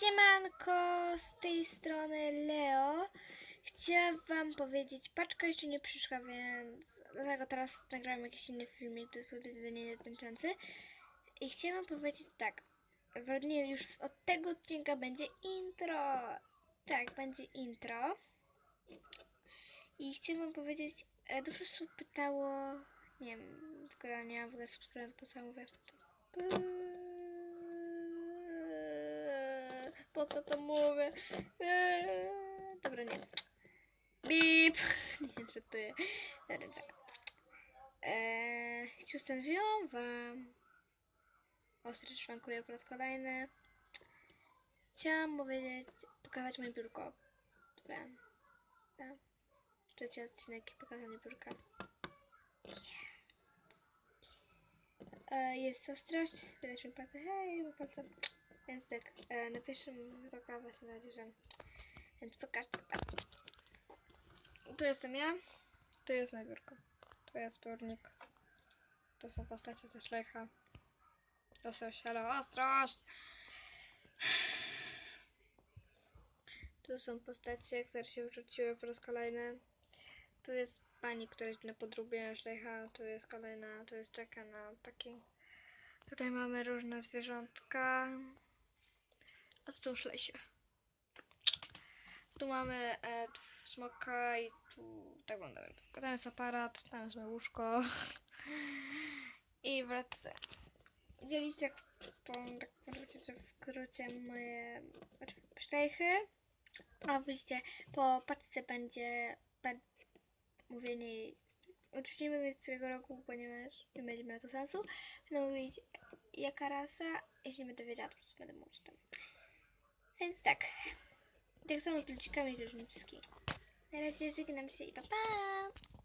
siemanko, z tej strony Leo. Chciałam wam powiedzieć, paczka jeszcze nie przyszła, więc dlatego teraz nagrałam jakiś inny filmik do powiedzenia dotyczący. I chciałam powiedzieć tak, w rodzinie już od tego odcinka będzie intro. Tak, będzie intro. I chciałam powiedzieć, e, dużo osób pytało, nie wiem, w ogóle nie mam w ogóle subskrybentów, po co mówię. Po co to mówię? Eee, Dobra, nie. Bip! Nie, żartuję. Dobra, tak. Eee, przedstawiłam wam ostry szwankuję po raz kolejny. Chciałam powiedzieć, pokazać moje biurko. Dobra. Tak. Trzeci odcinek pokazanie biurka. E, jest ostrość, widać mi palce, hej, palce. Więc tak, e, na pierwszym zakładać na razie, że... Więc pokażcie, patrzcie. Tu jestem ja, tu jest moje biurko, tu jest zbiornik. To są postacie ze szlecha. Ostrość, ale ostrość! Tu są postacie, które się wrzuciły po raz kolejny. Tu jest pani, która jest na podróbie szlecha, tu jest kolejna, tu jest czeka na packing. Tutaj mamy różne zwierzątka. A tu są szlesie. Tu mamy e, t- smoka i tu tak wygląda. Tam jest aparat, tam jest moje łóżko. I wracę. Dzielić jak tak możecie, że w skrócie moje szlejchy. A oczywiście po paczce będzie pe- mówienie oczywiście nie będę z którego roku, ponieważ nie będzie miało to sensu. Będę mówić jaka rasa, jeśli nie będę wiedziała, to po prostu będę mówić tam. Więc tak. Tak samo z ludzikami, różnymi wszystkimi. Na razie żegnam się i pa pa!